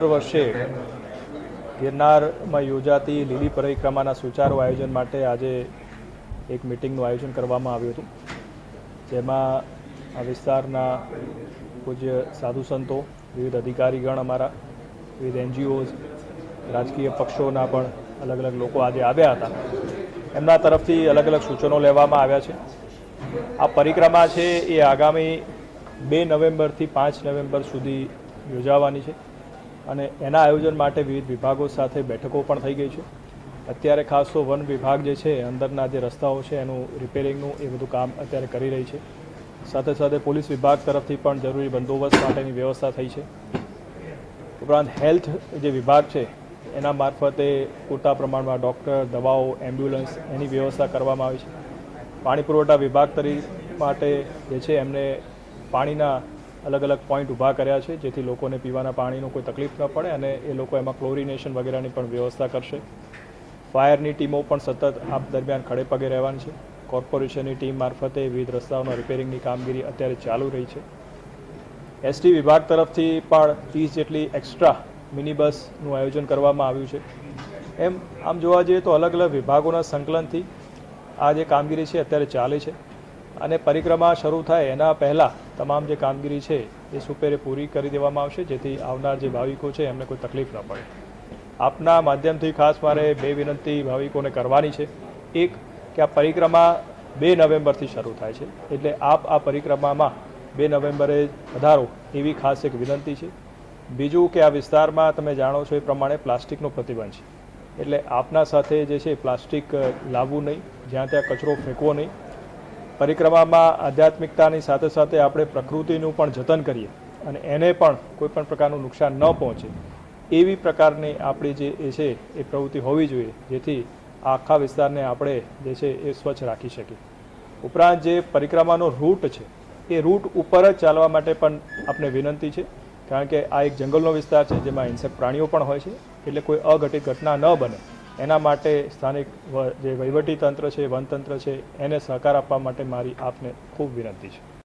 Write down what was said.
દર વર્ષે ગિરનારમાં યોજાતી લીલી પરિક્રમાના સુચારુ આયોજન માટે આજે એક મિટિંગનું આયોજન કરવામાં આવ્યું હતું. જેમાં આ વિસ્તારના પૂજ્ય સાધુ સંતો, વિવિધ અધિકારીગણ અમારા, વિવિધ એનજીઓઝ રાજકીય પક્ષોના પણ અલગ અલગ લોકો આજે આવ્યા હતા. એમના તરફથી અલગ અલગ સૂચનો લેવામાં આવ્યા છે. આ પરિક્રમા છે એ આગામી બે નવેમ્બરથી પાંચ નવેમ્બર સુધી યોજાવાની છે. અને એના આયોજન માટે વિવિધ વિભાગો સાથે બેઠકો પણ થઈ ગઈ છે. અત્યારે ખાસ તો વન વિભાગ જે છે, અંદરના જે રસ્તાઓ છે, એનું રિપેરિંગનું એ બધું કામ અત્યારે કરી રહી છે. સાથે સાથે પોલીસ વિભાગ તરફથી પણ જરૂરી બંદોબસ્ત માટેની વ્યવસ્થા થઈ છે. ઉપરાંત હેલ્થ જે વિભાગ છે, એના મારફતે પૂરતા પ્રમાણમાં ડૉક્ટર, દવાઓ, એમ્બ્યુલન્સ એની વ્યવસ્થા કરવામાં આવી છે. પાણી પુરવઠા વિભાગ તરી, માટે જે છે, એમને પાણીના અલગ અલગ પોઈન્ટ ઊભા કર્યા છે, જેથી લોકોને પીવાના પાણીનો કોઈ તકલીફ ન પડે અને એ લોકો એમાં ક્લોરિનેશન વગેરેની પણ વ્યવસ્થા કરશે. ફાયરની ટીમો પણ સતત આ દરમિયાન ખડે પગે રહેવાની છે. કોર્પોરેશનની ટીમ મારફતે વિવિધ રસ્તાઓના રિપેરિંગની કામગીરી અત્યારે ચાલુ રહી છે. એસટી વિભાગ તરફથી પણ ત્રીસ જેટલી એક્સ્ટ્રા મિની બસનું આયોજન કરવામાં આવ્યું છે. એમ, આમ જોવા જઈએ તો અલગ અલગ વિભાગોના સંકલનથી આ જે કામગીરી છે, અત્યારે ચાલે છે. અને પરિક્રમા શરૂ થાય એના પહેલાં તમામ જે કામગીરી છે, એ સુપેરે પૂરી કરી દેવામાં આવશે, જેથી આવનાર જે ભાવિકો છે, એમને કોઈ તકલીફ ન પડે. આપના માધ્યમથી ખાસ મારે બે વિનંતી ભાવિકોને કરવાની છે. એક, કે આ પરિક્રમા બે નવેમ્બરથી શરૂ થાય છે, એટલે આપ આ પરિક્રમામાં બે નવેમ્બરે વધારો, એવી ખાસ એક વિનંતી છે. બીજું કે આ વિસ્તારમાં તમે જાણો છો એ પ્રમાણે પ્લાસ્ટિકનો પ્રતિબંધ છે. એટલે આપના સાથે જે છે, પ્લાસ્ટિક લાવવું નહીં, જ્યાં ત્યાં કચરો ફેંકવો નહીં પરિક્રમામાં, આધ્યાત્મિકતાની સાથે સાથે આપણે પ્રકૃતિનું પણ જતન કરીએ અને એને પણ કોઈ પણ પ્રકારનું નુકસાન ન પહોંચે, એવી પ્રકારની આપણી જે એ છે, એ પ્રવૃત્તિ હોવી જોઈએ, જેથી આખા વિસ્તારને આપણે જે છે, એ સ્વચ્છ રાખી શકીએ. ઉપરાંત જે પરિક્રમાનો રૂટ છે, એ રૂટ ઉપર જ ચાલવા માટે પણ આપણે વિનંતી છે, કારણ કે આ એક જંગલનો વિસ્તાર છે, જેમાં હિંસક પ્રાણીઓ પણ હોય છે, એટલે કોઈ અઘટિત ઘટના ન બને. એના માટે સ્થાનિક જે વહીવટી તંત્ર છે, વનતંત્ર છે, એને સહકાર આપવા માટે મારી આપને ખૂબ વિનંતી છે.